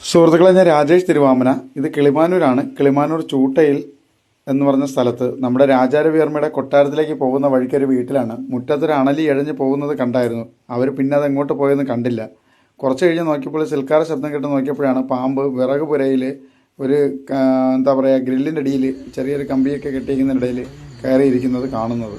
സുഹൃത്തുക്കളെ ഞാൻ രാജേഷ് തിരുവാമന. ഇത് കിളിമാനൂരാണ്. കിളിമാനൂർ ചൂട്ടയിൽ എന്ന് പറഞ്ഞ സ്ഥലത്ത് നമ്മുടെ രാജാരവിയർമ്മയുടെ കൊട്ടാരത്തിലേക്ക് പോകുന്ന വഴിക്കൊരു വീട്ടിലാണ്. മുറ്റത്തൊരു അണലി എഴഞ്ഞ് പോകുന്നത് കണ്ടായിരുന്നു. അവർ പിന്നെ അത് എങ്ങോട്ട് പോയെന്ന് കണ്ടില്ല. കുറച്ച് കഴിഞ്ഞ് നോക്കിയപ്പോൾ സിൽക്കാര ശബ്ദം കേട്ട് നോക്കിയപ്പോഴാണ് പാമ്പ് വിറക് പുരയിൽ ഒരു എന്താ പറയുക ഗ്രില്ലിന്റെ അടിയിൽ ചെറിയൊരു കമ്പിയൊക്കെ കെട്ടിയിരിക്കുന്നതിനിടയിൽ കയറിയിരിക്കുന്നത് കാണുന്നത്.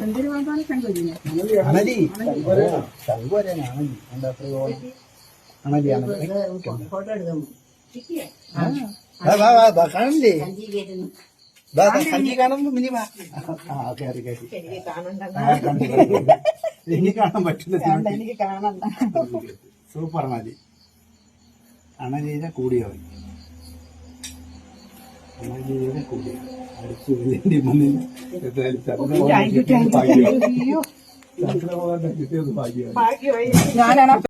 എന്തൊരു വായ്പാണ് കണ്ടുവരുന്നത് അണലി ശങ്കുവരാണ് അണലി എന്താ അണലി അണലി ഫോട്ടോ എടുക്കാൻ കാണില്ലേ എനിക്ക്. കാണാൻ പറ്റില്ല എനിക്ക് കാണണ്ട. സൂപ്പർ മതി. അണലിനെ കൂടിയവൻ ഭാഗ്യമാണ്. ഞാനാണ്